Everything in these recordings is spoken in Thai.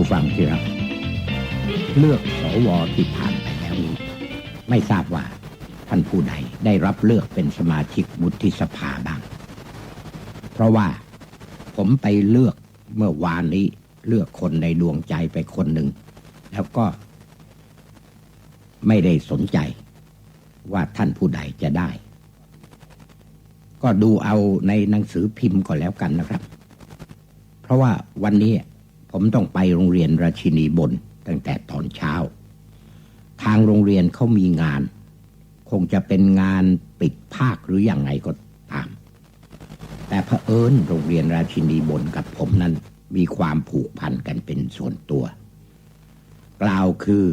ผู้ฟังที่รักเลือกสวที่ผ่านไปแล้วนี้ ไม่ทราบว่าท่านผู้ใดได้รับเลือกเป็นสมาชิกวุฒิสภาบ้าง เพราะว่าผมไปเลือกเมื่อวานนี้เลือกคนในดวงใจไปคนหนึ่ง แล้วก็ ไม่ได้สนใจ ว่าท่านผู้ใดจะได้ ก็ดูเอาในหนังสือพิมพ์ก่อนแล้วกันนะครับ เพราะว่าวันนี้ ผมต้องไปโรงเรียนราชินีบนตั้งแต่ตอนเช้า ทางโรงเรียนเขามีงาน คงจะเป็นงานปิดภาคหรืออยังไงก็ตาม แต่เผอิญโรงเรียนราชินีบนกับผมนั้นมีความผูกพันกันเป็นส่วนตัว กล่าวคือ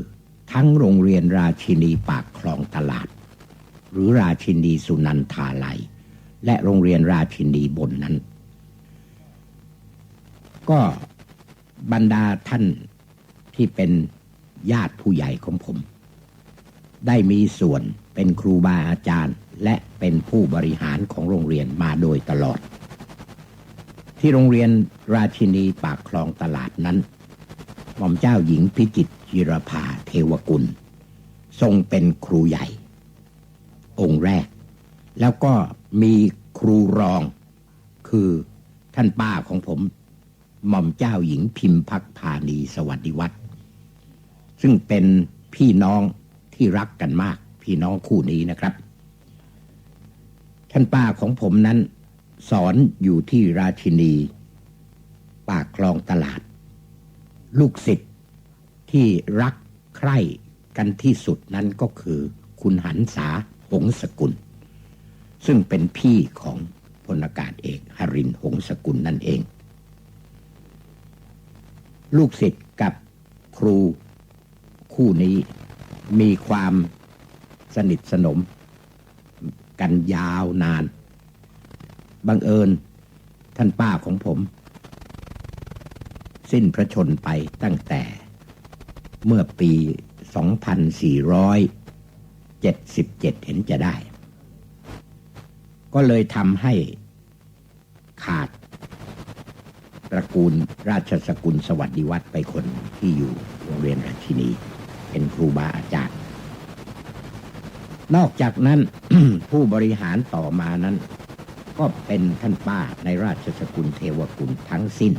ทั้งโรงเรียนราชินีปากคลองตลาด หรือราชินีสุนันทาลัย และโรงเรียนราชินีบนนั้น ก็ บรรดาท่านที่เป็นญาติผู้ใหญ่ของผม ได้มีส่วนเป็นครูบาอาจารย์ และเป็นผู้บริหารของโรงเรียนมาโดยตลอด ที่โรงเรียนราชินีปากคลองตลาดนั้น หม่อมเจ้าหญิงพิจิตรจิรภาเทวกุล ทรงเป็นครูใหญ่ องค์แรก แล้วก็มีครูรอง คือท่านป้าของผม หม่อมเจ้าหญิงพิมพักพานีสวัสดิวัฒน์ซึ่งเป็นพี่น้องที่รักกันมาก พี่น้องคู่นี้นะครับ ท่านป้าของผมนั้น สอนอยู่ที่ราชินี ปากคลองตลาด ลูกศิษย์ที่รักใคร่กันที่สุดนั้นก็คือคุณหันษาหงสกุล ซึ่งเป็นพี่ของพลอากาศเอกหรินหงสกุลนั่นเอง ลูกศิษย์กับครูคู่นี้มีความสนิทสนม กันยาวนาน บังเอิญท่านป้าของผม สิ้นพระชนไปตั้งแต่เมื่อปี 2477 เห็นจะได้ ก็เลยทำให้ขาด ระกูลราชสกุลสวัสดิวัฒน์ไปคนที่อยู่โรงเรียนราชินี เป็นครูบาอาจารย์ นอกจากนั้น ผู้บริหารต่อมานั้น ก็เป็นท่านป้าในราชสกุลเทวกุลทั้งสิ้น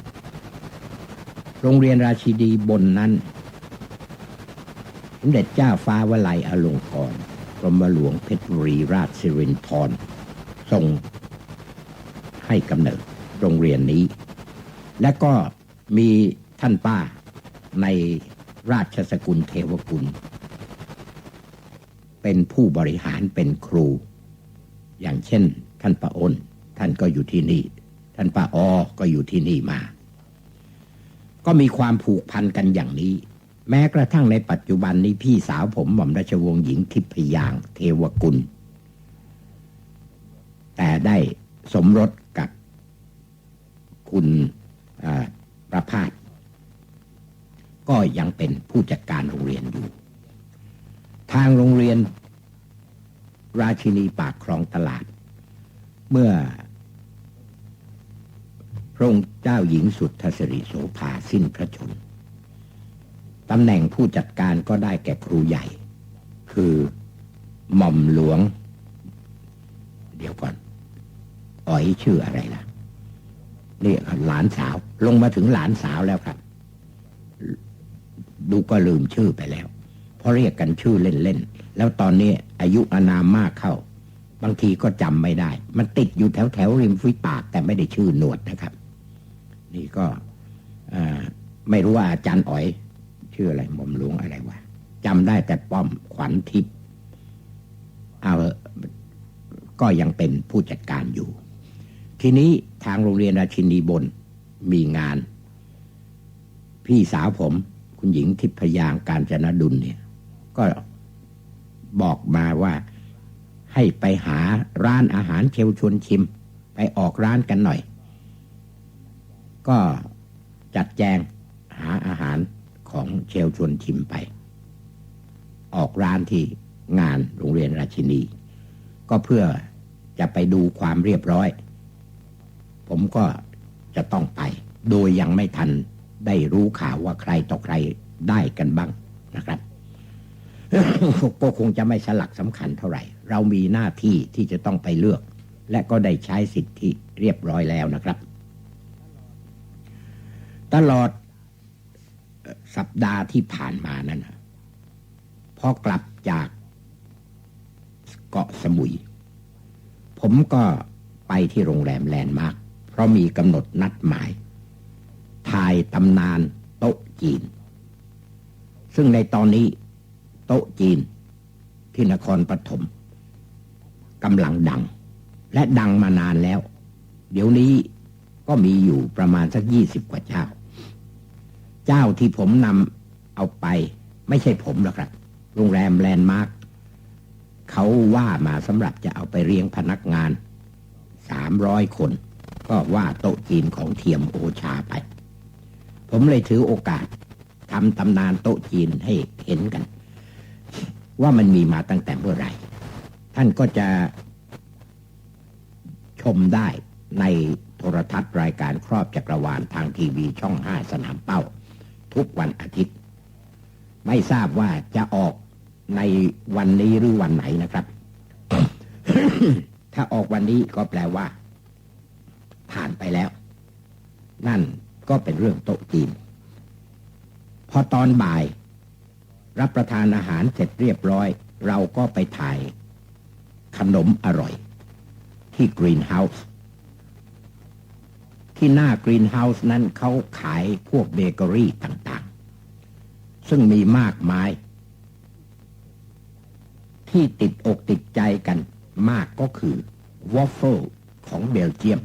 โรงเรียนราชินีบนนั้นสมเด็จเจ้าฟ้าวลัยอลงกรกรมหลวงเพชรบุรีราชสิรินธรทรงให้กำเนิดโรงเรียนนี้ และก็มีท่านป้าในราชสกุลเทวกุล เป็นผู้บริหารเป็นครู อย่างเช่น ท่านป้าอ้นท่านก็อยู่ที่นี่ ท่านป้าออก็อยู่ที่นี่มา ก็มีความผูกพันกันอย่างนี้ แม้กระทั่งในปัจจุบันนี้พี่สาวผมหม่อมราชวงศ์หญิงทิพยางเทวกุล แต่ได้สมรสกับคุณ ประพาสก็ยังเป็นผู้จัดการโรงเรียนอยู่ ทางโรงเรียน ราชินีปากคลองตลาด เมื่อ พระองค์เจ้าหญิงสุดทศริโสภาสิ้นพระชนตำแหน่งผู้จัดการก็ได้แก่ครูใหญ่ คือหม่อมหลวง เดี๋ยวก่อนอ๋อยชื่ออะไรล่ะ นี่หลานสาว ลงมาถึงหลานสาวแล้วครับ ดูก็ลืมชื่อไปแล้ว เพราะเรียกกันชื่อเล่นๆ แล้วตอนนี้อายุอานามมากเข้า บางทีก็จำไม่ได้ มันติดอยู่แถวแถวริมฝีปาก แต่ไม่ได้ชื่อหนวดนะครับ นี่ก็ไม่รู้ว่าอาจารย์อ๋อย ชื่ออะไรหม่อมหลวงอะไรวะจำได้แต่ป้อมขวัญทิพย์เอาก็ยังเป็นผู้จัดการอยู่ ทีนี้ทางโรงเรียนราชินีบนมีงาน พี่สาวผมคุณหญิงทิพยางการจนดุลเนี่ย ก็บอกมาว่าให้ไปหาร้านอาหารเชลชวนชิม ไปออกร้านกันหน่อย ก็จัดแจงหาอาหารของเชลชวนชิมไป ออกร้านที่งานโรงเรียนราชินี ก็เพื่อจะไปดูความเรียบร้อย ผมก็จะต้องไป โดยยังไม่ทันได้รู้ข่าวว่าใครต่อใครได้กันบ้างนะครับ ก็คงจะไม่สลักสำคัญเท่าไหร่ เรามีหน้าที่ที่จะต้องไปเลือก และก็ได้ใช้สิทธิเรียบร้อยแล้วนะครับ ตลอดสัปดาห์ที่ผ่านมานั้นพอกลับจากเกาะสมุย ผมก็ไปที่โรงแรมแลนด์มาร์ค เพราะมีกำหนดนัดหมาย ถ่ายตำนานโต๊ะจีน ซึ่งในตอนนี้โต๊ะจีนที่นครปฐมกำลังดัง และดังมานานแล้ว เดี๋ยวนี้ก็มีอยู่ประมาณสักยี่สิบกว่าเจ้า เจ้าที่ผมนำเอาไป ไม่ใช่ผมหรอกครับ โรงแรมแลนด์มาร์คเขาว่ามาสำหรับจะเอาไปเรียงพนักงานสามร้อยคน ก็ว่าโต๊ะจีนของเทียมโอชาไป ผมเลยถือโอกาสทำตำนานโต๊ะจีนให้เห็นกัน ว่ามันมีมาตั้งแต่เมื่อไหร่ ท่านก็จะชมได้ในโทรทัศน์รายการครอบจักรวาลทางทีวีช่องห้าสนามเป้า ทุกวันอาทิตย์ ไม่ทราบว่าจะออกในวันนี้หรือวันไหนนะครับ ถ้าออกวันนี้ก็แปลว่า ผ่านไปแล้ว นั่นก็เป็นเรื่องโต๊ะจีน พอตอนบ่าย รับประทานอาหารเสร็จเรียบร้อย เราก็ไปถ่ายขนมอร่อย ที่กรีนเฮาส์ที่หน้ากรีนเฮาส์นั้นเขาขายพวกเบเกอรี่ต่างๆ ซึ่งมีมากมาย ที่ติดอกติดใจกันมากก็คือวอฟเฟิลของเบลเจียม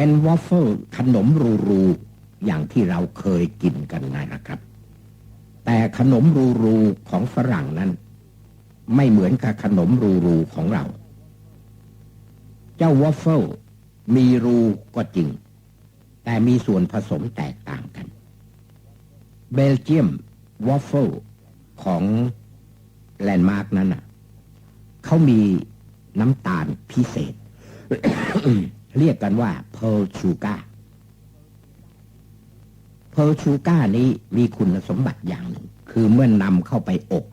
เป็นวอฟเฟิลขนมรูๆอย่างที่เราเคยกินกันนะครับ แต่ขนมรูๆของฝรั่งนั้น ไม่เหมือนกับขนมรูๆของเรา เจ้าวอฟเฟิลมีรูก็จริง แต่มีส่วนผสมแตกต่างกัน เบลเจียมวอฟเฟิลของแลนด์มาร์กนั้นน่ะเขามีน้ำตาลพิเศษ เรียกกันว่าเพ r l ชูกาเพ r l ชูก a นี้มีคุณสมบัติอย่างหนึ่ง คือเมื่อนำเข้าไปอบ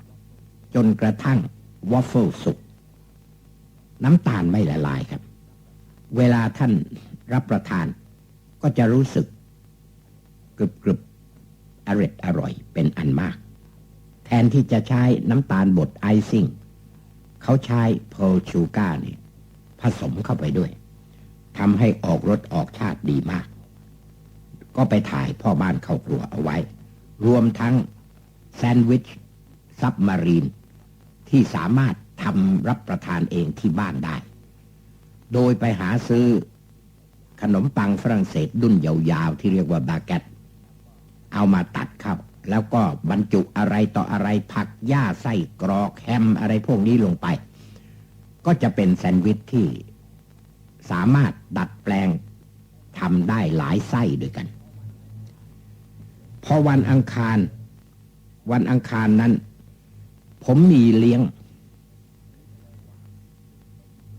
จนกระทั่งวอฟเฟิลสุก น้ำตาลไม่ละลายครับ เวลาท่านรับประทานก็จะรู้สึกกรึบกรึบอร่อยอร่อยเป็นอันมาก แทนที่จะใช้น้ำตาลบดไอซิ่ง เขาใช้เพลชูกาเนี่ยผสมเข้าไปด้วย ทำให้ออกรสออกชาติดีมาก ก็ไปถ่ายพ่อบ้านเข้าครัวเอาไว้ รวมทั้งแซนด์วิชซับมารีน ที่สามารถทำรับประทานเองที่บ้านได้ โดยไปหาซื้อขนมปังฝรั่งเศสดุนยาวๆ ที่เรียกว่าบาเกตเอามาตัดครับ แล้วก็บรรจุอะไรต่ออะไรผักหญ้าไส้กรอกแฮมอะไรพวกนี้ลงไป ก็จะเป็นแซนด์วิชที่ สามารถดัดแปลงทำได้หลายไส้ด้วยกัน พอวันอังคาร วันอังคารนั้น ผมมีเลี้ยง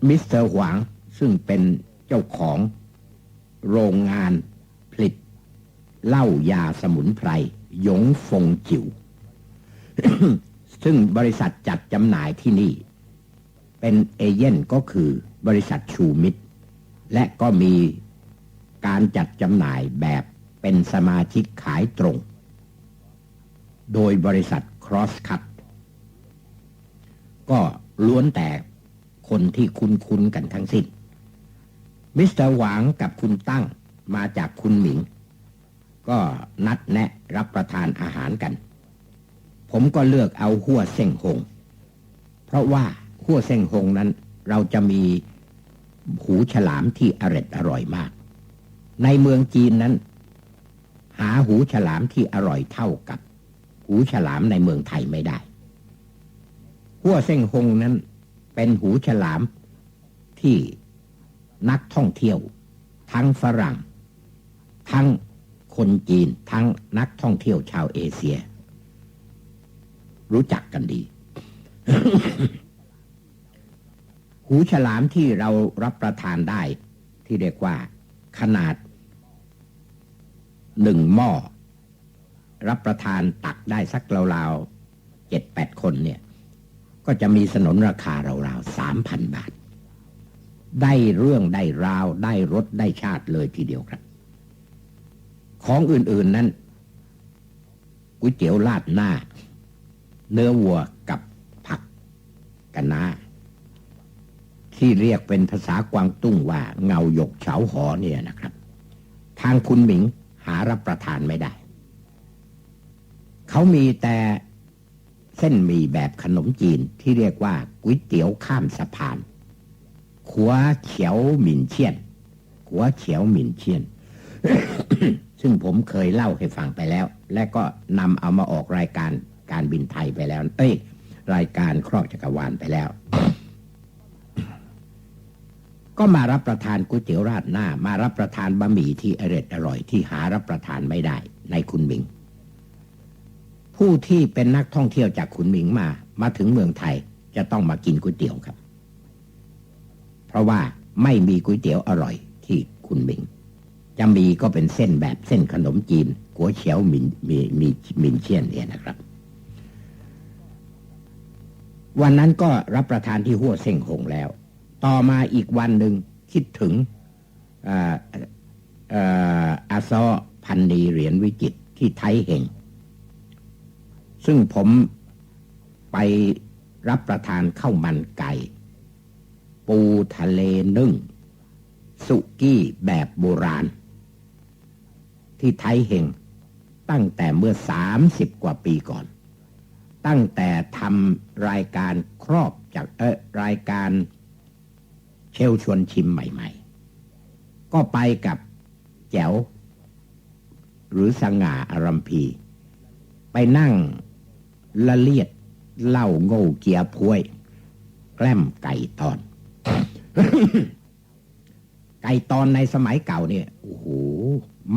มิสเตอร์หวางซึ่งเป็นเจ้าของโรงงานผลิตเหล้ายาสมุนไพรหยงฟงจิวซึ่งบริษัทจัดจำหน่ายที่นี่ เป็นเอเย่นก็คือบริษัทชูมิตร และก็มีการจัดจำหน่ายแบบเป็นสมาชิกขายตรง โดยบริษัท Crosscut ก็ล้วนแต่คนที่คุ้นๆกันทั้งสิ้น มิสเตอร์หวางกับคุณตั้งมาจากคุณหมิง ก็นัดแนะรับประทานอาหารกัน ผมก็เลือกเอาหัวเส้งหง เพราะว่าหัวเส้งหงนั้นเราจะมี หูฉลามที่อร่อยอร่อยมาก ในเมืองจีนนั้น หาหูฉลามที่อร่อยเท่ากับ หูฉลามในเมืองไทยไม่ได้หัวเส้งหงนั้น เป็นหูฉลามที่นักท่องเที่ยว ทั้งฝรั่ง ทั้งคนจีนทั้งนักท่องเที่ยวชาวเอเชีย รู้จักกันดี หูฉลามที่เรารับประทานได้ที่เรียกว่า ขนาดหนึ่งหม้อ รับประทานตักได้สักราวๆเจ็ดแปดคนเนี่ย ก็จะมีสนนราคาราวๆสามพันบาท ได้เรื่องได้ราวได้รสได้ชาติเลยทีเดียวครับ ของอื่นๆนั้นก๋วยเตี๋ยวราดหน้า เนื้อวัวกับผักกะน้า ที่เรียกเป็นภาษากวางตุ้งว่าเงาหยกเฉาหอเนี่ยนะครับ ทางคุณหมิงหารับประทานไม่ได้ เขามีแต่เส้นหมี่แบบขนมจีนที่เรียกว่าก๋วยเตี๋ยวข้ามสะพาน ขัวเฉียวหมิ่นเชียน ขัวเฉียวหมิ่นเชียน ซึ่งผมเคยเล่าให้ฟังไปแล้ว และก็นำเอามาออกรายการการบินไทยไปแล้ว เอ้ย รายการครอบจักรวาลไปแล้ว ก็มารับประทานก๋วยเตี๋ยวราดหน้า มารับประทานบะหมี่ที่อร่อยอร่อยที่หารับประทานไม่ได้ในคุณหมิง ผู้ที่เป็นนักท่องเที่ยวจากขุนหมิงมา มาถึงเมืองไทยจะต้องมากินก๋วยเตี๋ยวครับ เพราะว่าไม่มีก๋วยเตี๋ยวอร่อยที่คุณหมิง จะมีก็เป็นเส้นแบบเส้นขนมจีนกัวยเฉียวมินมีมีมินเชียนเนี่ยนะครับ วันนั้นก็รับประทานที่หัวเส้งหงแล้ว ต่อมาอีกวันหนึ่งคิดถึงอาอ่าอาซอพันนีเหรียญวิจิตที่ไทยเฮงซึ่งผมไปรับประทานข้าวมันไก่ ปูทะเลนึ่ง สุกี้แบบโบราณ ที่ไทยเฮงตั้งแต่เมื่อสามสิบกว่าปีก่อน ตั้งแต่ทำรายการครอบจากเออรายการ เชลชวนชิมใหม่ๆ ก็ไปกับแจ๋ว หรือสง่าอารัมพี ไปนั่งละเลียดเหล่าโง่เกียพวย แกล้มไก่ตอน ไก่ตอนในสมัยเก่าเนี่ยโอ้โห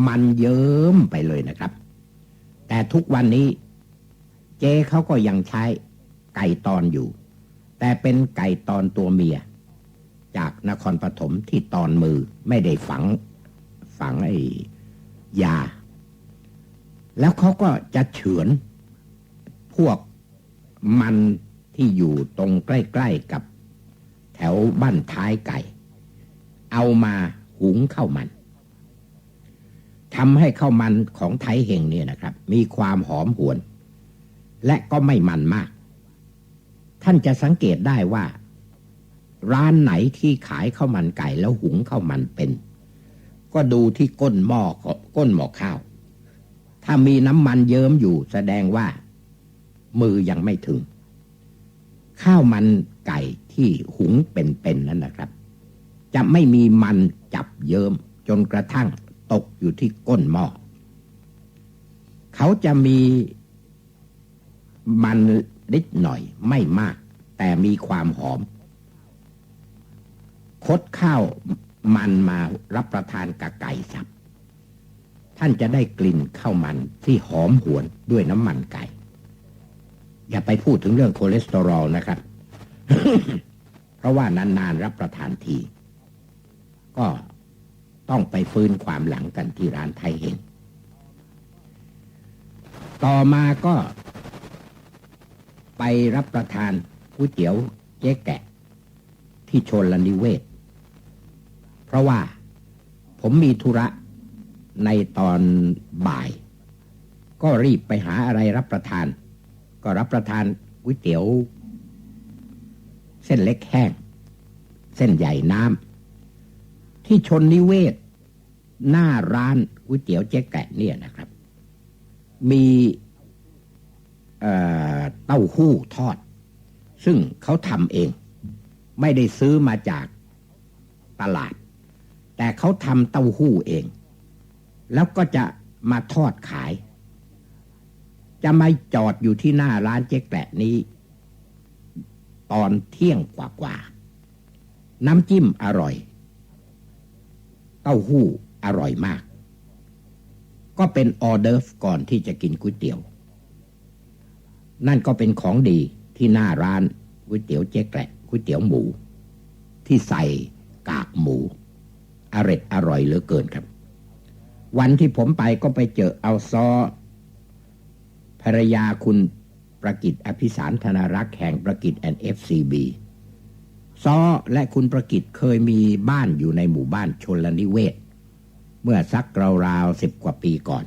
มันเยิ้มไปเลยนะครับ แต่ทุกวันนี้ เจเขาก็ยังใช้ไก่ตอนอยู่ แต่เป็นไก่ตอนตัวเมีย จากนครปฐมที่ตอนมือไม่ได้ฝังฝังไอ้ยา แล้วเขาก็จะเฉือนพวกมันที่อยู่ตรงใกล้ๆกับแถวบ้านท้ายไก่ เอามาหุงข้าวมันทำให้ข้าวมันของไทยเฮงเนี่ยนะครับ มีความหอมหวน และก็ไม่มันมาก ท่านจะสังเกตได้ว่า ร้านไหนที่ขายข้าวมันไก่แล้วหุงข้าวมันเป็น ก็ดูที่ก้นหม้อก้นหม้อข้าว ถ้ามีน้ำมันเยิ้มอยู่แสดงว่า มือยังไม่ถึง ข้าวมันไก่ที่หุงเป็นๆนั้นนะครับ จะไม่มีมันจับเยิ้มจนกระทั่งตกอยู่ที่ก้นหม้อเขาจะมีมันนิดหน่อยไม่มาก แต่มีความหอม คดข้าวมันมารับประทานกับไก่สับ ท่านจะได้กลิ่นข้าวมันที่หอมหวนด้วยน้ำมันไก่ อย่าไปพูดถึงเรื่องคอเลสเตอรอลนะครับ เพราะว่านานๆรับประทานที ก็ต้องไปฟื้นความหลังกันที่ร้านไทยเห็นต่อมาก็ไปรับประทานก๋วยเตี๋ยวเจ๊แกะ ที่ชนลนิเวศ เพราะว่าผมมีธุระในตอนบ่าย ก็รีบไปหาอะไรรับประทาน ก็รับประทานก๋วยเตี๋ยว เส้นเล็กแห้ง เส้นใหญ่น้ำที่ชนนิเวศ หน้าร้านก๋วยเตี๋ยวเจ๊แกะเนี่ยนะครับ มีเต้าหู้ทอด ซึ่งเขาทำเอง ไม่ได้ซื้อมาจากตลาด แต่เขาทำเต้าหู้เอง แล้วก็จะมาทอดขาย จะไม่จอดอยู่ที่หน้าร้านเจ๊แกะนี้ ตอนเที่ยงกว่าๆน้ำจิ้มอร่อย เต้าหู้อร่อยมาก ก็เป็นออเดิร์ฟก่อนที่จะกินก๋วยเตี๋ยว นั่นก็เป็นของดีที่หน้าร้านก๋วยเตี๋ยวเจ๊แกะก๋วยเตี๋ยวหมู ที่ใส่กากหมู อร็ดอร่อยเหลือเกินครับ วันที่ผมไปก็ไปเจอเอาซอภรรยาคุณประกิตอภิสารธนารักษ์แห่งประกิตแอนเอฟซีบีซอและคุณประกิตเคยมีบ้านอยู่ในหมู่บ้านชนลนิเวศ เมื่อสักราวๆสิบกว่าปีก่อน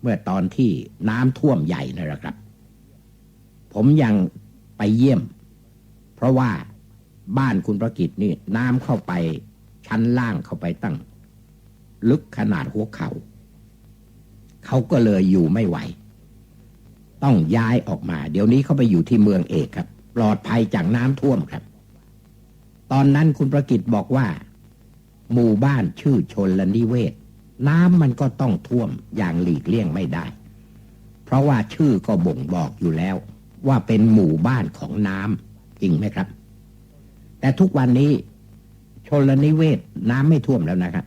เมื่อตอนที่น้ำท่วมใหญ่นั่นแหละครับ ผมยังไปเยี่ยม เพราะว่า บ้านคุณประกิตนี่ น้ำเข้าไป ชั้นล่างเข้าไปตั้ง ลึกขนาดหัวเขา่าเขาก็เลยอยู่ไม่ไหว ต้องย้ายออกมา เดี๋ยวนี้เขาไปอยู่ที่เมืองเอกครับ ปลอดภัยจากน้ำท่วมครับ ตอนนั้นคุณประกิตบอกว่า หมู่บ้านชื่อชนลนิเวศ น้ำมันก็ต้องท่วมอย่างหลีกเลี่ยงไม่ได้ เพราะว่าชื่อก็บ่งบอกอยู่แล้ว ว่าเป็นหมู่บ้านของน้ำจริงไหมครับ แต่ทุกวันนี้ชนลนิเวศน้ำไม่ท่วมแล้วนะครับ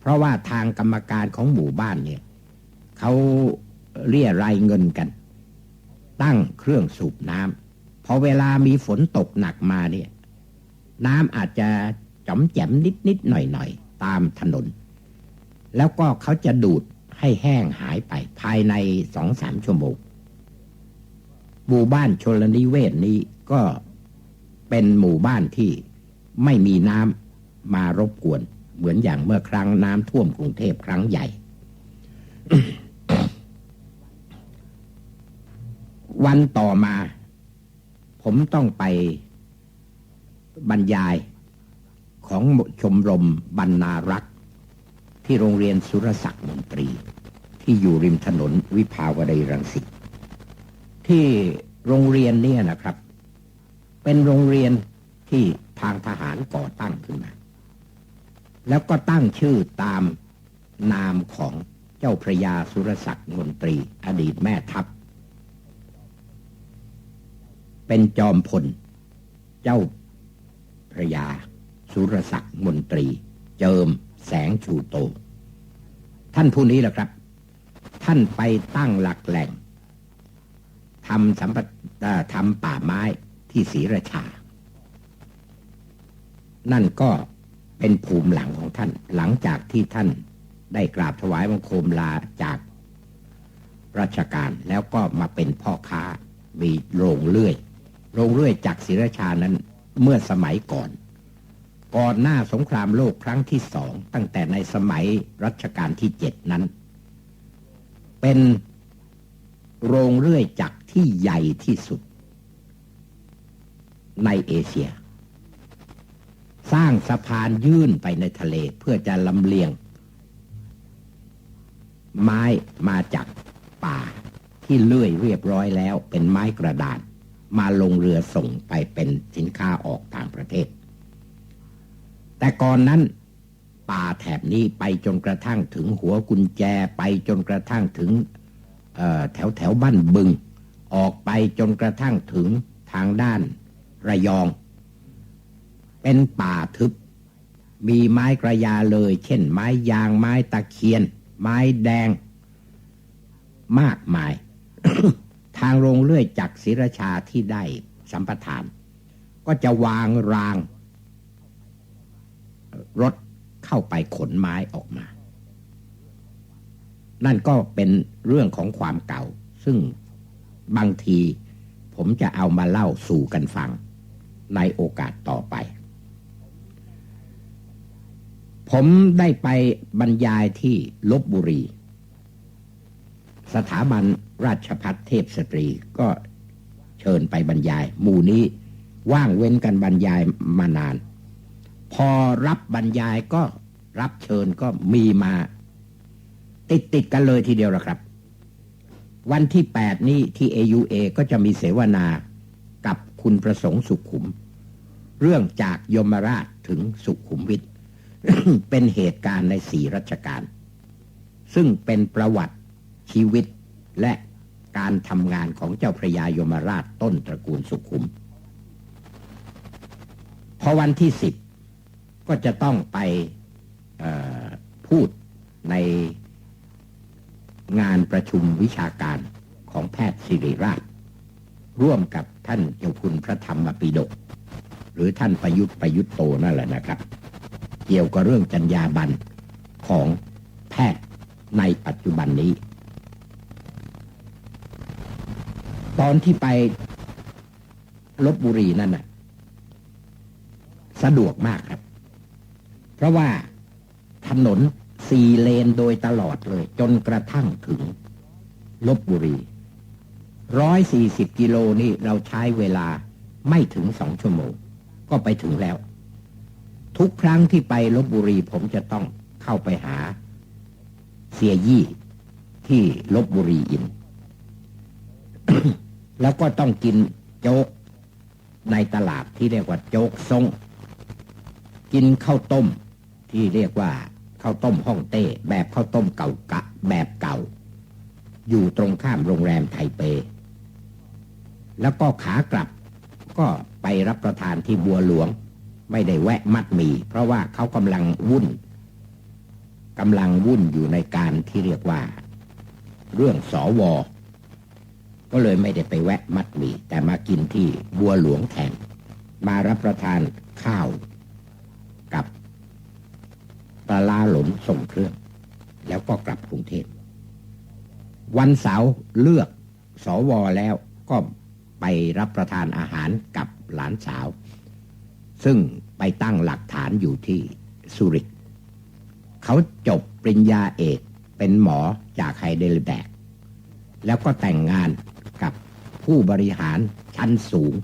เพราะว่าทางกรรมการของหมู่บ้านเนี่ยเขาเรียรายเงินกัน ตั้งเครื่องสูบน้ำพอเวลามีฝนตกหนักมาเนี่ย น้ำอาจจะจ๋อมแจมนิดนิดหน่อยหน่อยตามถนน แล้วก็เขาจะดูดให้แห้งหายไปภายในสองสามชั่วโมงหมู่บ้านชนลนิเวศนี้ก็ เป็นหมู่บ้านที่ไม่มีน้ำมารบกวน เหมือนอย่างเมื่อครั้งน้ำท่วมกรุงเทพครั้งใหญ่ วันต่อมา ผมต้องไปบรรยายของชมรมบรรณารักษ์ ที่โรงเรียนสุรศักดิ์มนตรี ที่อยู่ริมถนนวิภาวดีรังสิตที่โรงเรียนเนี่ยนะครับ เป็นโรงเรียนที่ทางทหารก่อตั้งขึ้นมา แล้วก็ตั้งชื่อตามนามของเจ้าพระยาสุรศักดิ์มนตรี อดีตแม่ทัพ เป็นจอมพล เจ้าพระยาสุรศักดิ์มนตรี เจิมแสงชูโต ท่านผู้นี้แหละครับ ท่านไปตั้งหลักแหล่งทำสัมปเอ่อทำป่าไม้ ที่ศรีราชา นั่นก็เป็นภูมิหลังของท่าน หลังจากที่ท่านได้กราบถวายบังคมลาจากราชการแล้วก็มาเป็นพ่อค้ามีโรงเลื่อย โรงเลื่อยจากศรีราชานั้นเมื่อสมัยก่อน ก่อนหน้าสงครามโลกครั้งที่สองตั้งแต่ในสมัยรัชกาลที่เจ็ดนั้น เป็นโรงเลื่อยจักรที่ใหญ่ที่สุด ในเอเชีย สร้างสะพานยื่นไปในทะเลเพื่อจะลำเลียง ไม้มาจากป่าที่เลื่อยเรียบร้อยแล้วเป็นไม้กระดานมาลงเรือส่งไปเป็นสินค้าออกต่างประเทศ แต่ก่อนนั้นป่าแถบนี้ไปจนกระทั่งถึงหัวกุญแจไปจนกระทั่งถึงแถวแถวบ้านบึง ออกไปจนกระทั่งถึงทางด้าน ระยอง เป็นป่าทึบ มีไม้กระยาเลย เช่น ไม้ยางไม้ตะเคียน ไม้แดง มากมาย ทางโรงเลื่อยจักรศิรชาที่ได้สัมปทาน ก็จะวางราง รถเข้าไปขนไม้ออกมา นั่นก็เป็นเรื่องของความเก่า ซึ่งบางทีผมจะเอามาเล่าสู่กันฟัง ในโอกาสต่อไป ผมได้ไปบรรยายที่ลบบุรี สถาบันราชพัฒเทพสตรีก็เชิญไปบรรยาย หมู่นี้ว่างเว้นกันบรรยายมานาน พอรับบรรยายก็รับเชิญก็มีมา ติดติดกันเลยทีเดียวละครับ วันที่8นี้ที่ AUA ก็จะมีเสวนา คุณประสงค์สุขุม เรื่องจากยมราชถึงสุขุมวิทเป็นเหตุการณ์ในสี่รัชกาลซึ่งเป็นประวัติชีวิตและการทำงานของเจ้าพระยายมราชต้นตระกูลสุขุม พอวันที่สิบก็จะต้องไปพูดในงานประชุมวิชาการของแพทย์ศิริราช ร่วมกับท่านเจ้าคุณพระธรรมปิฎกหรือท่านประยุทธ์ประยุทธ์โตนั่นแหละนะครับ เกี่ยวกับเรื่องจัญญาบันขของแพทย์ในปัจจุบันนี้ ตอนที่ไปลบบุรีนั่นน่ะ สะดวกมากครับ เพราะว่าถนนสี่เลนโดยตลอดเลย จนกระทั่งถึงลบบุรี ร้อยสี่สิบกิโลนี่เราใช้เวลาไม่ถึงสองชั่วโมง ก็ไปถึงแล้ว ทุกครั้งที่ไปลบบุรีผมจะต้องเข้าไปหา เสียยี่ที่ลบบุรีอิน แล้วก็ต้องกินโจ๊กในตลาดที่เรียกว่าโจ๊กซงกินข้าวต้มที่เรียกว่าข้าวต้มฮ่องเต้แบบข้าวต้มเก่ากะแบบเก่า อยู่ตรงข้ามโรงแรมไทเป แล้วก็ขากลับ ก็ไปรับประทานที่บัวหลวง ไม่ได้แวะมัดหมี เพราะว่าเขากำลังวุ่นกำลังวุ่นอยู่ในการที่เรียกว่า เรื่องสอวอก็เลยไม่ได้ไปแวะมัดหมี แต่มากินที่บัวหลวงแทนมารับประทานข้าวกับปลาลาหลนส่งเครื่อง แล้วก็กลับกรุงเทพวันเสาร์เลือกสอวอแล้วก็ ไปรับประทานอาหารกับหลานสาว ซึ่งไปตั้งหลักฐานอยู่ที่สุริก เขาจบปริญญาเอกเป็นหมอจากไฮเดลแบก แล้วก็แต่งงานกับผู้บริหารชั้นสูง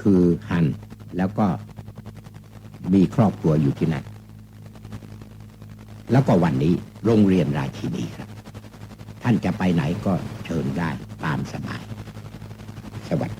คือฮันแล้วก็มีครอบครัวอยู่ที่นั่น แล้วก็วันนี้โรงเรียนราชินีครับ ท่านจะไปไหนก็เชิญได้ตามสบาย Bueno.